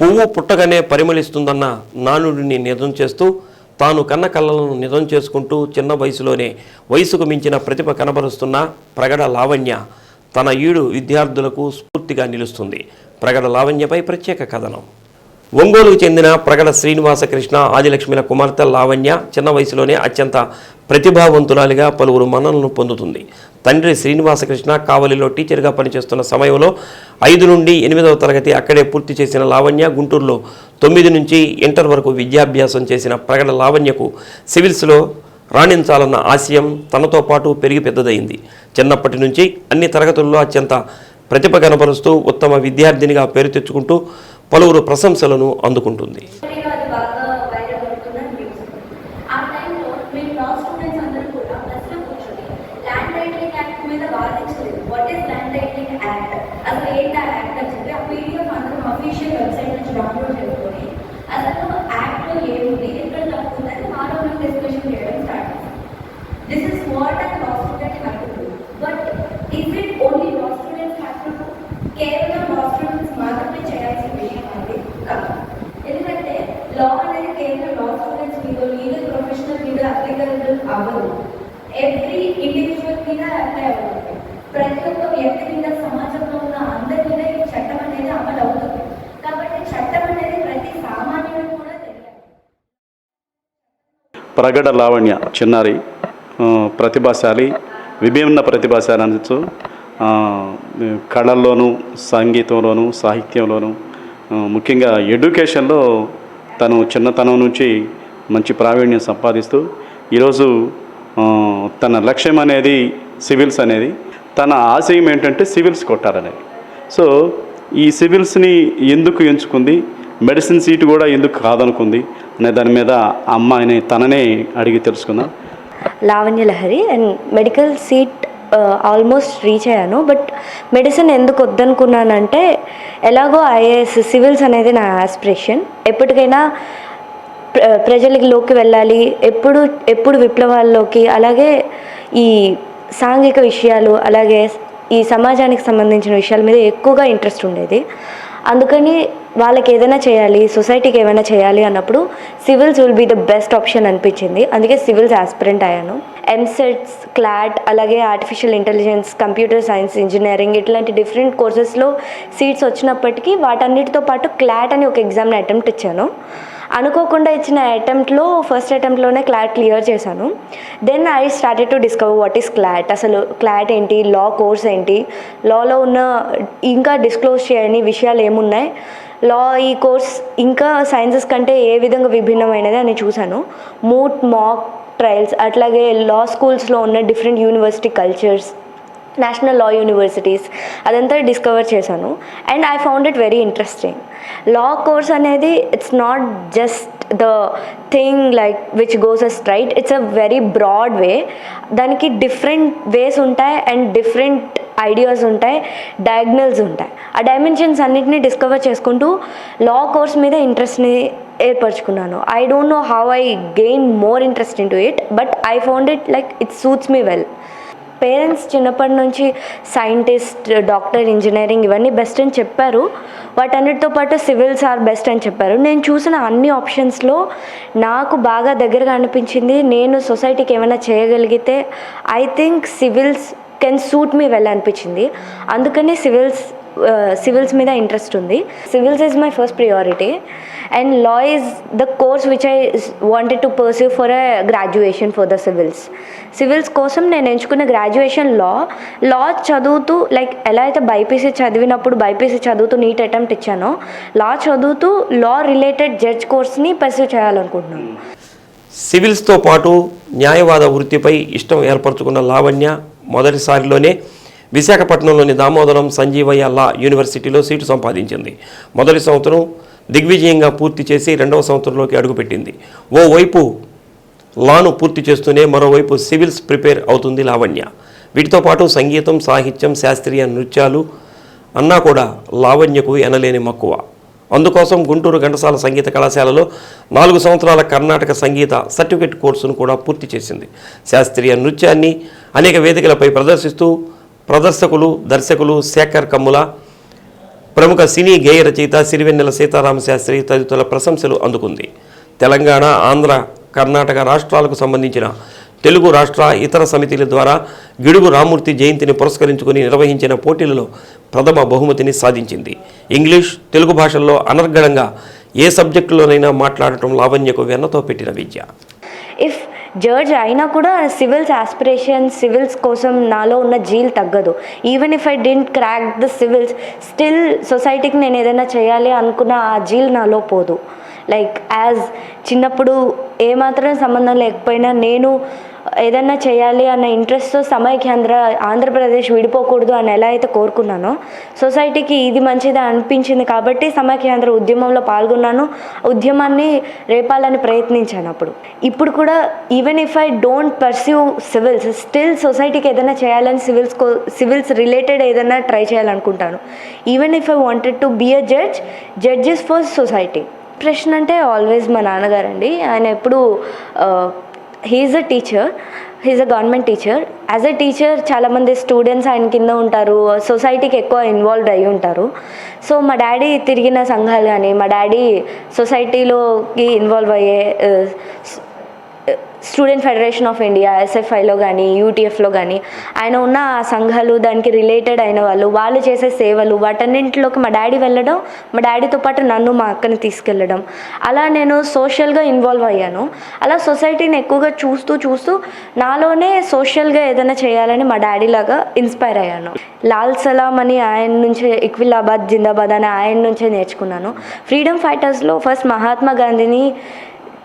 పువ్వు పుట్టగానే పరిమళిస్తుందన్న నానుడిని నిజం చేస్తూ తాను కన్న కళ్ళలను నిజం చేసుకుంటూ చిన్న వయసులోనే వయసుకు మించిన ప్రతిభ కనబరుస్తున్న ప్రగడ లావణ్య తన ఈడు విద్యార్థులకు స్ఫూర్తిగా నిలుస్తుంది. ప్రగడ లావణ్యపై ప్రత్యేక కథనం. ఒంగోలుకు చెందిన ప్రగడ శ్రీనివాస కృష్ణ ఆదిలక్ష్మిల కుమార్తె లావణ్య చిన్న వయసులోనే అత్యంత ప్రతిభావంతురాలిగా పలువురు మన్ననలను పొందుతుంది. తండ్రి శ్రీనివాసకృష్ణ కావలిలో టీచర్గా పనిచేస్తున్న సమయంలో ఐదు నుండి ఎనిమిదవ తరగతి అక్కడే పూర్తి చేసిన లావణ్య గుంటూరులో తొమ్మిది నుంచి ఇంటర్ వరకు విద్యాభ్యాసం చేసిన ప్రగడ లావణ్యకు సివిల్స్లో రాణించాలన్న ఆశయం తనతో పాటు పెరిగి పెద్దదైంది. చిన్నప్పటి నుంచి అన్ని తరగతుల్లో అత్యంత ప్రతిభ కనపరుస్తూ ఉత్తమ విద్యార్థినిగా పేరు తెచ్చుకుంటూ పలువురు ప్రశంసలను అందుకుంటుంది. అది బాగా కూడా యాక్ట్ మీద ఈస్ యాక్ట్ యాక్ట్ అని చెప్పి ఆ అఫీషియల్ వెబ్సైట్ నుంచి డౌన్లోడ్ డిస్కషన్ చేయడం start this what and but only కేవలం లా స్టూడెంట్స్ మాత్రమే చేయాల్సిన విషయం అనేది కాదు ఎందుకంటే లా అనేది కేవలం లా స్టూడెంట్స్ మీద లీగల్ ప్రొఫెషనల్ మీద అప్లికబుల్ అవ్వదు. ఎవ్రీ ఇండివిజువల్ మీద అప్లై అవుతుంది. ప్రతి ఒక్క వ్యక్తి మీద సమాజంలో ఉన్న అందరి మీద ఈ చట్టం అనేది అమలు అవుతుంది. కాబట్టి చట్టం అనేది ప్రతి సామాన్యుడు కూడా తెలియాలి. ప్రగడ లావణ్య చిన్నారి ప్రతిభాశాలి విభిన్న ప్రతిభాశాలి అనొచ్చు. కళల్లోనూ సంగీతంలోనూ సాహిత్యంలోనూ ముఖ్యంగా ఎడ్యుకేషన్లో తను చిన్నతనం నుంచి మంచి ప్రావీణ్యం సంపాదిస్తూ ఈరోజు తన లక్ష్యం అనేది సివిల్స్ అనేది తన ఆశయం ఏంటంటే సివిల్స్ కొట్టాలనేది. సో ఈ సివిల్స్ని ఎందుకు ఎంచుకుంది? మెడిసిన్ సీటు కూడా ఎందుకు కాదనుకుంది? అనే దాని మీద అమ్మాయిని తననే అడిగి తెలుసుకుందాం. Lavanya Lahari and medical seat almost reach అయ్యాను. బట్ మెడిసిన్ ఎందుకు వద్దనుకున్నానంటే ఎలాగో ఐఏఎస్ సివిల్స్ అనేది నా ఆస్పిరేషన్ ఎప్పటికైనా ప్రజలలోకి వెళ్ళాలి ఎప్పుడు ఎప్పుడు విప్లవాల్లోకి అలాగే ఈ సాంఘిక విషయాలు అలాగే ఈ సమాజానికి సంబంధించిన విషయాల మీద ఎక్కువగా ఇంట్రెస్ట్ ఉండేది. అందుకని వాళ్ళకి ఏదైనా చేయాలి సొసైటీకి ఏమైనా చేయాలి అన్నప్పుడు civils will be the best option అనిపించింది. అందుకే సివిల్స్ ఆస్పిరెంట్ అయ్యాను. ఎంసెట్స్ క్లాట్ అలాగే artificial intelligence computer science engineering ఇట్లాంటి డిఫరెంట్ కోర్సెస్లో సీట్స్ వచ్చినప్పటికీ వాటన్నిటితో పాటు క్లాట్ అని ఒక ఎగ్జామ్ని అటెంప్ట్ ఇచ్చాను. అనుకోకుండా ఇచ్చిన అటెంప్ట్లో ఫస్ట్ అటెంప్ట్లోనే క్లాట్ క్లియర్ చేశాను. Then I started to discover what is CLAT అసలు క్లాట్ ఏంటి? లా కోర్స్ ఏంటి? లాలో ఉన్న ఇంకా డిస్క్లోజ్ చేయని విషయాలు ఏమున్నాయి? లా ఈ కోర్స్ ఇంకా సైన్సెస్ కంటే ఏ విధంగా విభిన్నమైనది అని చూశాను. మూట్ మాక్ ట్రయల్స్ అట్లాగే లా స్కూల్స్లో ఉన్న different university cultures national law universities అదంతా డిస్కవర్ చేశాను. And I found it very interesting law course అనేది it's not just the thing like which goes a straight it's a very broad way దానికి different ways ఉంటాయి and different ideas ఉంటాయి diagonals ఉంటాయి. ఆ dimensions అన్నిటిని discover చేసుకుంటూ law course మీద ఇంట్రెస్ట్ని ఏర్పరచుకున్నాను. I don't know how I gain more interest in to it but I found it like it suits me well parents చిన్నప్పటి నుంచి సైంటిస్ట్ డాక్టర్ ఇంజనీరింగ్ ఇవన్నీ బెస్ట్ అని చెప్పారు. వాటన్నిటితో పాటు సివిల్స్ ఆర్ బెస్ట్ అని చెప్పారు. నేను చూసిన అన్ని ఆప్షన్స్లో నాకు బాగా దగ్గరగా అనిపించింది. నేను సొసైటీకి ఏమైనా చేయగలిగితే I think civils can suit me well అనిపించింది. అందుకని సివిల్స్ సివిల్స్ మీద ఇంట్రెస్ట్ ఉంది. Civils is my first priority and law is the course which I wanted to perceive for a graduation for the civils civils కోసం నేను ఎంచుకున్న graduation లా లా చదువుతూ like ఎలా అయితే బైపీసీ చదివినప్పుడు బైపీసీ చదువుతూ నీట్ అటెంప్ట్ ఇచ్చానో లా చదువుతూ లా రిలేటెడ్ జడ్జ్ కోర్స్ని పర్సీవ్ చేయాలనుకుంటున్నాను. సివిల్స్తో పాటు న్యాయవాద వృత్తిపై ఇష్టం ఏర్పరచుకున్న లావణ్య మొదటిసారిలోనే విశాఖపట్నంలోని దామోదరం సంజీవయ్య లా యూనివర్సిటీలో సీటు సంపాదించింది. మొదటి సంవత్సరం దిగ్విజయంగా పూర్తి చేసి రెండవ సంవత్సరంలోకి అడుగుపెట్టింది. ఓవైపు లాను పూర్తి చేస్తూనే మరోవైపు సివిల్స్ ప్రిపేర్ అవుతుంది లావణ్య. వీటితో పాటు సంగీతం సాహిత్యం శాస్త్రీయ నృత్యాలు అన్నా కూడా లావణ్యకు ఎనలేని మక్కువ. అందుకోసం గుంటూరు ఘంటసాల సంగీత కళాశాలలో నాలుగు సంవత్సరాల కర్ణాటక సంగీత సర్టిఫికెట్ కోర్సును కూడా పూర్తి చేసింది. శాస్త్రీయ నృత్యాన్ని అనేక వేదికలపై ప్రదర్శిస్తూ ప్రదర్శకులు దర్శకులు శేఖర్ కమ్ముల ప్రముఖ సినీ గేయ రచయిత సిరివెన్నెల సీతారామ శాస్త్రి తదితరుల ప్రశంసలు అందుకుంది. తెలంగాణ ఆంధ్ర కర్ణాటక రాష్ట్రాలకు సంబంధించిన తెలుగు రాష్ట్ర ఇతర సమితిల ద్వారా గిడుగు రామూర్తి జయంతిని పురస్కరించుకుని నిర్వహించిన పోటీలలో ప్రథమ బహుమతిని సాధించింది. ఇంగ్లీష్ తెలుగు భాషల్లో అనర్గళంగా ఏ సబ్జెక్టులోనైనా మాట్లాడటం లావణ్యకు వెన్నతో పెట్టిన విద్య. ఇఫ్ జడ్జ్ అయినా కూడా సివిల్స్ ఆస్పిరేషన్ సివిల్స్ కోసం నాలో ఉన్న జీల్ తగ్గదు. Even if I didn't crack the civils still సొసైటీకి నేను ఏదైనా చేయాలి అనుకున్న ఆ జీల్ నాలో పోదు. లైక్ యాజ్ చిన్నప్పుడు ఏమాత్రం సంబంధం లేకపోయినా నేను ఏదన్నా చేయాలి అన్న ఇంట్రెస్ట్తో సమైక్యాంధ్ర ఆంధ్రప్రదేశ్ విడిపోకూడదు అని ఎలా అయితే కోరుకున్నానో సొసైటీకి ఇది మంచిది అనిపించింది కాబట్టి సమైక్యాంధ్ర ఉద్యమంలో పాల్గొన్నాను ఉద్యమాన్ని రేపాలని ప్రయత్నించాను అప్పుడు. ఇప్పుడు కూడా even if I don't pursue civils still సొసైటీకి ఏదైనా చేయాలని సివిల్స్ కో సివిల్స్ రిలేటెడ్ ఏదైనా try చేయాలనుకుంటాను. Even if I wanted to be a judge judges for society ప్రశ్న అంటే ఆల్వేస్ మా నాన్నగారండి. ఆయన ఎప్పుడు he is a teacher he is a government teacher. As a teacher చాలామంది స్టూడెంట్స్ ఆయన కింద ఉంటారు సొసైటీకి ఎక్కువ ఇన్వాల్వ్ అయ్యి ఉంటారు. సో మా డాడీ తిరిగిన సంఘాలు కానీ మా డాడీ సొసైటీలోకి ఇన్వాల్వ్ అయ్యే స్టూడెంట్ ఫెడరేషన్ ఆఫ్ ఇండియా ఎస్ఎఫ్ఐలో కానీ యూటీఎఫ్లో కానీ ఆయన ఉన్న ఆ సంఘాలు దానికి రిలేటెడ్ అయిన వాళ్ళు వాళ్ళు చేసే సేవలు వాటన్నింటిలోకి మా డాడీ వెళ్ళడం మా డాడీతో పాటు నన్ను మా అక్కని తీసుకెళ్ళడం. అలా నేను సోషల్గా ఇన్వాల్వ్ అయ్యాను. అలా సొసైటీని ఎక్కువగా చూస్తూ చూస్తూ నాలోనే సోషల్గా ఏదైనా చేయాలని మా డాడీ లాగా ఇన్స్పైర్ అయ్యాను. లాల్ సలాం అని ఆయన నుంచే ఇక్విలాబాద్ జిందాబాద్ అని ఆయన నుంచే నేర్చుకున్నాను. ఫ్రీడమ్ ఫైటర్స్లో ఫస్ట్ మహాత్మా గాంధీని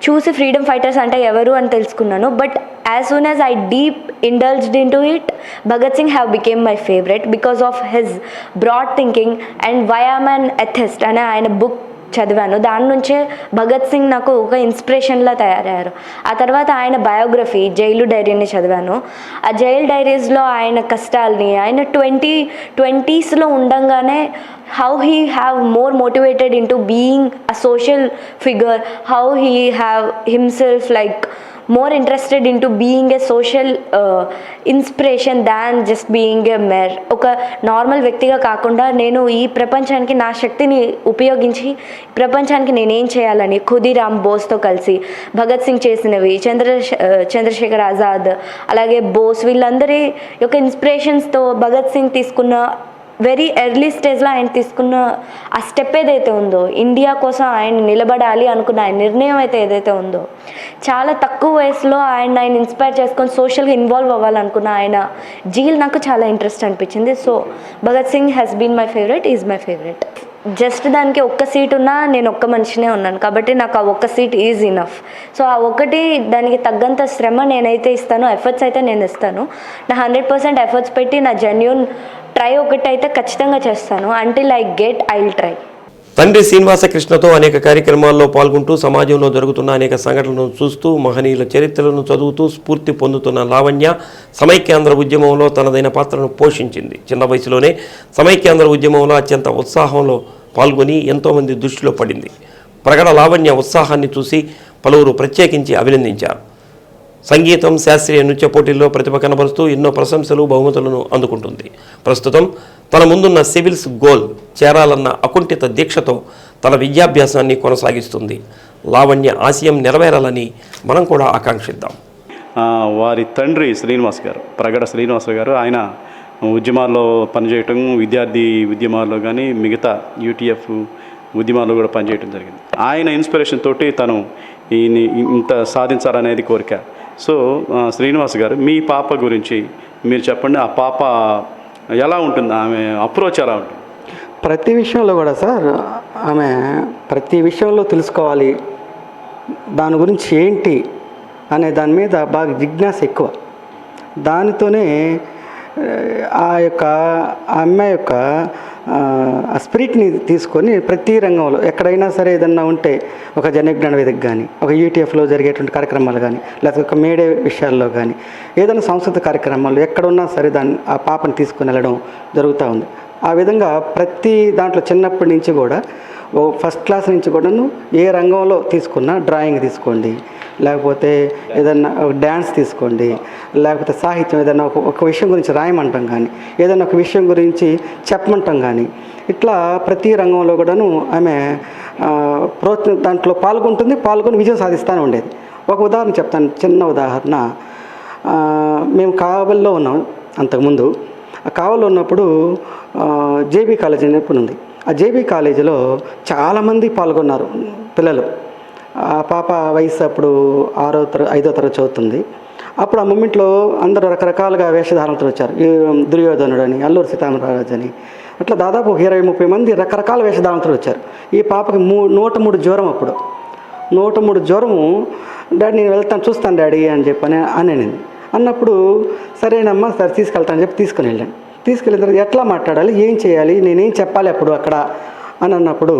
చూసి ఫ్రీడమ్ ఫైటర్స్ అంటే ఎవరు అని తెలుసుకున్నాను. But as soon as I deep indulged in to it Bhagat Singh have became my favourite because of his broad thinking and why am an atheist అనే ఆయన బుక్ చదివాను. దాని నుంచే భగత్ సింగ్ నాకు ఒక ఇన్స్పిరేషన్లా తయారయ్యారు. ఆ తర్వాత ఆయన బయోగ్రఫీ జైలు డైరీని చదివాను. ఆ జైలు డైరీస్లో ఆయన కష్టాలని ఆయన ట్వంటీ ట్వంటీస్లో ఉండగానే how he have more motivated in to being a social figure how he have himself like more interested in to being a social inspiration than just being a mere ఒక normal వ్యక్తిగా కాకుండా నేను ఈ ప్రపంచానికి నా శక్తిని ఉపయోగించి ప్రపంచానికి నేనేం చేయాలని ఖుదీరామ్ బోస్తో కలిసి భగత్ సింగ్ చేసినవి చంద్ర uh, చంద్రశేఖర్ ఆజాద్ అలాగే బోస్ వీళ్ళందరి యొక్క ఇన్స్పిరేషన్స్తో భగత్ సింగ్ తీసుకున్న వెరీ ఎర్లీ స్టేజ్లో ఆయన తీసుకున్న ఆ స్టెప్ ఏదైతే ఉందో ఇండియా కోసం ఆయన నిలబడాలి అనుకున్న ఆయన నిర్ణయం అయితే ఏదైతే ఉందో చాలా తక్కువ వయసులో ఆయన ఆయన ఇన్స్పైర్ చేసుకొని సోషల్గా ఇన్వాల్వ్ అవ్వాలనుకున్న ఆయన జీల్ నాకు చాలా ఇంట్రెస్ట్ అనిపించింది. So Bhagat Singh has been my favourite is my favourite just దానికి ఒక్క సీట్ ఉన్నా నేను ఒక్క మనిషినే ఉన్నాను. కాబట్టి నాకు ఆ ఒక్క సీట్ ఈజ్ ఇనఫ్. సో ఆ ఒక్కటి దానికి తగ్గంత శ్రమ నేనైతే ఇస్తాను. ఎఫర్ట్స్ అయితే నేను ఇస్తాను. నా హండ్రెడ్ పర్సెంట్ ఎఫర్ట్స్ పెట్టి నా జెన్యున్ ట్రై ఒకటి అయితే ఖచ్చితంగా చేస్తాను. Until I get I will try. తండ్రి శ్రీనివాసకృష్ణతో అనేక కార్యక్రమాల్లో పాల్గొంటూ సమాజంలో జరుగుతున్న అనేక సంఘటనలను చూస్తూ మహనీయుల చరిత్రలను చదువుతూ స్ఫూర్తి పొందుతున్న లావణ్య సమైక్యాంధ్ర ఉద్యమంలో తనదైన పాత్రను పోషించింది. చిన్న వయసులోనే సమైక్యాంధ్ర ఉద్యమంలో అత్యంత ఉత్సాహంలో పాల్గొని ఎంతోమంది దృష్టిలో పడింది. ప్రగడ లావణ్య ఉత్సాహాన్ని చూసి పలువురు ప్రత్యేకించి అభినందించారు. సంగీతం శాస్త్రీయ నృత్య పోటీల్లో ప్రతిభ కనబరుస్తూ ఎన్నో ప్రశంసలు బహుమతులను అందుకుంటుంది. ప్రస్తుతం తన ముందున్న సివిల్స్ గోల్ చేరాలన్న అకుంఠిత దీక్షతో తన విద్యాభ్యాసాన్ని కొనసాగిస్తుంది. లావణ్య ఆశయం నెరవేరాలని మనం కూడా ఆకాంక్షిద్దాం. వారి తండ్రి శ్రీనివాస్ గారు ప్రగడ శ్రీనివాస్ గారు ఆయన ఉద్యమాల్లో పనిచేయటం విద్యార్థి ఉద్యమాల్లో కానీ మిగతా యూటీఎఫ్ ఉద్యమాల్లో కూడా పనిచేయటం జరిగింది. ఆయన ఇన్స్పిరేషన్ తోటి తను ఈ ఇంత సాధించాలనేది కోరిక. సో శ్రీనివాస్ గారు మీ పాప గురించి మీరు చెప్పండి ఆ పాప ఎలా ఉంటుంది? ఆమె అప్రోచ్ ఎలా ఉంటుంది? ప్రతి విషయంలో కూడా సార్ ఆమె ప్రతి విషయంలో తెలుసుకోవాలి. దాని గురించి ఏంటి అనే దాని మీద బాగా జిజ్ఞాస ఎక్కువ. దానితోనే ఆ యొక్క ఆ అమ్మాయి యొక్క ఆ, స్పిరిట్ని తీసుకొని ప్రతి రంగంలో ఎక్కడైనా సరే ఏదన్నా ఉంటే ఒక జనజ్ఞాన వేదిక కానీ ఒక యూటీఎఫ్లో జరిగేటువంటి కార్యక్రమాలు కానీ లేకపోతే ఒక మేడే విషయాల్లో కానీ ఏదైనా సంస్కృత కార్యక్రమాలు ఎక్కడున్నా సరే దాన్ని ఆ పాపను తీసుకుని వెళ్ళడం జరుగుతూ ఉంది. ఆ విధంగా ప్రతి దాంట్లో చిన్నప్పటి నుంచి కూడా ఓ ఫస్ట్ క్లాస్ నుంచి కూడాను ఏ రంగంలో తీసుకున్నా డ్రాయింగ్ తీసుకోండి లేకపోతే ఏదన్నా డ్యాన్స్ తీసుకోండి లేకపోతే సాహిత్యం ఏదైనా ఒక ఒక విషయం గురించి రాయమంటాం కానీ ఏదైనా ఒక విషయం గురించి చెప్పమంటాం కానీ ఇట్లా ప్రతి రంగంలో కూడాను ఆమె ఆ, ప్రోత్స దాంట్లో పాల్గొంటుంది పాల్గొని విజయం సాధిస్తూనే ఉండేది. ఒక ఉదాహరణ చెప్తాను చిన్న ఉదాహరణ. మేము కావల్లో ఉన్నాం అంతకుముందు. ఆ ఉన్నప్పుడు జేబీ కాలేజ్ అని ఉంది. ఆ జేబీ కాలేజీలో చాలామంది పాల్గొన్నారు పిల్లలు. ఆ పాప వయసు అప్పుడు ఆరో తర ఐదో తరగతి చదువుతుంది. అప్పుడు ఆ మూమెంట్లో అందరూ రకరకాలుగా వేషధారణతో వచ్చారు. ఈ దుర్యోధనుడు అని అల్లూరు సీతారామరాజు అని. అట్లా దాదాపు ఒక ఇరవై ముప్పై మంది రకరకాల వేషధారణతో వచ్చారు. ఈ పాపకి మూ నూట మూడు జ్వరం అప్పుడు. నూట మూడు జ్వరము డాడీ నేను వెళ్తాను చూస్తాను డాడీ అని చెప్పని అని అనింది. అన్నప్పుడు సరేనమ్మా సరే తీసుకెళ్తాను చెప్పి తీసుకుని వెళ్ళాను. తీసుకెళ్ళిన తర్వాత ఎట్లా మాట్లాడాలి ఏం చేయాలి నేనేం చెప్పాలి అప్పుడు అక్కడ అని అన్నప్పుడు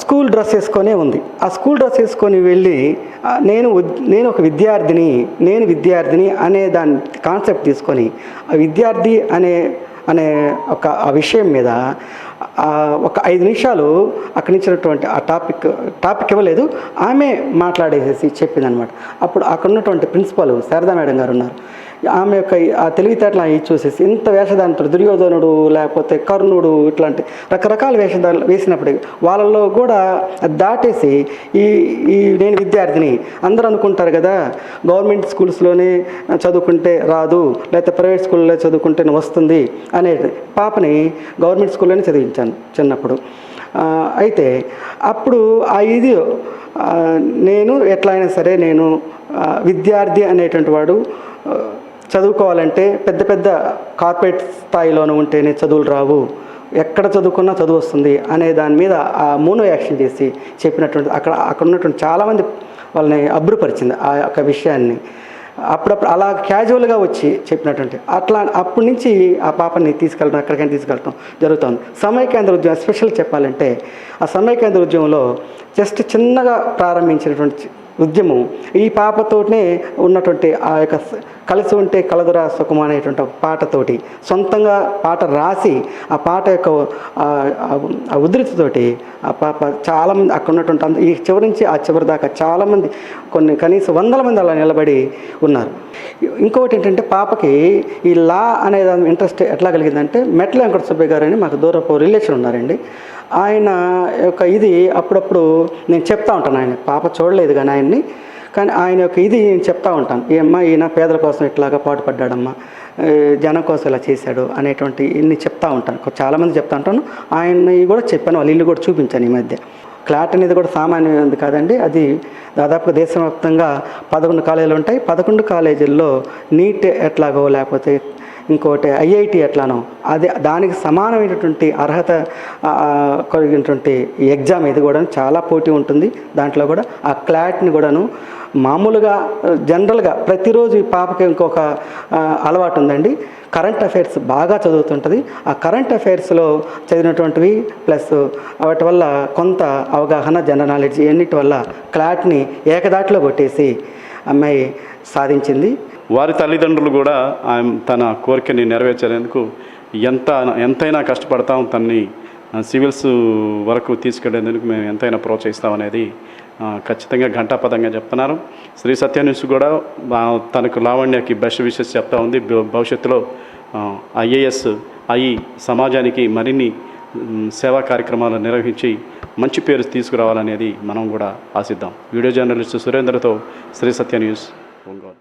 స్కూల్ డ్రెస్ వేసుకొనే ఉంది. ఆ స్కూల్ డ్రెస్ వేసుకొని వెళ్ళి నేను నేను ఒక విద్యార్థిని నేను విద్యార్థిని అనే దాని కాన్సెప్ట్ తీసుకొని ఆ విద్యార్థి అనే అనే ఒక ఆ విషయం మీద ఒక ఐదు నిమిషాలు అక్కడి నుంచినటువంటి ఆ టాపిక్ టాపిక్ ఇవ్వలేదు. ఆమె మాట్లాడేసేసి చెప్పిందనమాట అప్పుడు అక్కడ ఉన్నటువంటి ప్రిన్సిపల్ శారదా మేడం గారు ఉన్నారు. ఆమె యొక్క ఆ తెలివితేటలు అవి చూసేసి ఇంత వేషధారణతో దుర్యోధనుడు లేకపోతే కర్ణుడు ఇట్లాంటి రకరకాల వేషధారణలు వేసినప్పుడు వాళ్ళలో కూడా అది దాటేసి ఈ ఈ నేను విద్యార్థిని అందరూ అనుకుంటారు కదా గవర్నమెంట్ స్కూల్స్లోనే చదువుకుంటే రాదు లేకపోతే ప్రైవేట్ స్కూల్లో చదువుకుంటే వస్తుంది అనే పాపని గవర్నమెంట్ స్కూల్లోనే చదివించాను చిన్నప్పుడు. అయితే అప్పుడు ఆ ఇది నేను ఎట్లయినా సరే నేను విద్యార్థి అనేటువంటి వాడు చదువుకోవాలంటే పెద్ద పెద్ద కార్పొరేట్ స్థాయిలోనూ ఉంటేనే చదువులు రావు. ఎక్కడ చదువుకున్నా చదువు వస్తుంది అనే దాని మీద ఆ మోనో యాక్షన్ చేసి చెప్పినటువంటి అక్కడ అక్కడ ఉన్నటువంటి చాలామంది వాళ్ళని అబ్బురుపరిచింది ఆ యొక్క విషయాన్ని. అప్పుడప్పుడు అలా క్యాజువల్గా వచ్చి చెప్పినటువంటి అట్లా అప్పటి నుంచి ఆ పాపని తీసుకెళ్ళడం ఎక్కడికైనా తీసుకెళ్ళడం జరుగుతుంది. సమయ కేంద్ర ఉద్యమం స్పెషల్ చెప్పాలంటే ఆ సమయ కేంద్ర ఉద్యమంలో జస్ట్ చిన్నగా ప్రారంభించినటువంటి ఉద్యమం ఈ పాపతోనే ఉన్నటువంటి ఆ యొక్క కలిసి ఉంటే కలదురా సుఖం అనేటువంటి పాటతోటి సొంతంగా పాట రాసి ఆ పాట యొక్క ఆ- ఉధృతితోటి ఆ పాప చాలామంది అక్కడ ఉన్నటువంటి ఈ చివరి నుంచి ఆ చివరి దాకా చాలామంది కొన్ని కనీసం వందల మంది అలా నిలబడి ఉన్నారు. ఇంకొకటి ఏంటంటే పాపకి ఈ లా అనే దాని ఇంట్రెస్ట్ ఎట్లా కలిగిందంటే మెట్ల వెంకట సుబ్బయ్య గారు అని మాకు దూరపు రిలేషన్ ఉన్నారండి. ఆయన యొక్క ఇది అప్పుడప్పుడు నేను చెప్తా ఉంటాను ఆయన పాప చూడలేదు కానీ ఆయన్ని కానీ ఆయన యొక్క ఇది చెప్తా ఉంటాను. ఏమ్మా ఈయన పేదల కోసం ఇట్లాగా పాటుపడ్డాడమ్మా. జనం కోసం ఇలా చేశాడు అనేటువంటి ఇన్ని చెప్తా ఉంటాను. చాలామంది చెప్తా ఉంటాను. ఆయన్ని కూడా చెప్పాను. వాళ్ళ ఇల్లు కూడా చూపించాను ఈ మధ్య. క్లాట్ అనేది కూడా సామాన్యమైనది కాదండి. అది దాదాపుగా దేశవ్యాప్తంగా పదకొండు కాలేజీలు ఉంటాయి. పదకొండు కాలేజీల్లో నీట్ ఎట్లాగో లేకపోతే ఇంకోటి ఐఐటి ఎట్లానో అదే దానికి సమానమైనటువంటి అర్హత కలిగినటువంటి ఎగ్జామ్ ఇది కూడా చాలా పోటీ ఉంటుంది. దాంట్లో కూడా ఆ క్లాట్ని కూడాను మామూలుగా జనరల్గా ప్రతిరోజు ఈ పాపకి ఇంకొక అలవాటు ఉందండి కరెంట్ అఫైర్స్ బాగా చదువుతుంటుంది. ఆ కరెంట్ అఫైర్స్లో చదివినటువంటివి ప్లస్ వాటి వల్ల కొంత అవగాహన జనరల్ నాలెడ్జ్ ఎన్నిటి వల్ల క్లాట్ని ఏకదాటిలో కొట్టేసి అమ్మాయి సాధించింది. వారి తల్లిదండ్రులు కూడా ఆమె తన కోరికని నెరవేర్చేందుకు ఎంత ఎంతైనా కష్టపడతాం. తన్ని సివిల్స్ వరకు తీసుకెళ్ళేందుకు మేము ఎంతైనా ప్రోత్సహిస్తాం అనేది ఖచ్చితంగా ఘంటాపదంగా చెప్తున్నారు. శ్రీ సత్య న్యూస్ కూడా తనకు లావణ్యకి బెస్ట్ విషెస్ చెప్తా ఉంది. భవిష్యత్తులో ఐఏఎస్ అయి సమాజానికి మరిన్ని సేవా కార్యక్రమాలు నిర్వహించి మంచి పేరు తీసుకురావాలనేది మనం కూడా ఆశిద్దాం. వీడియో జర్నలిస్ట్ సురేంద్రతో శ్రీ సత్య న్యూస్ ఒంగోలు.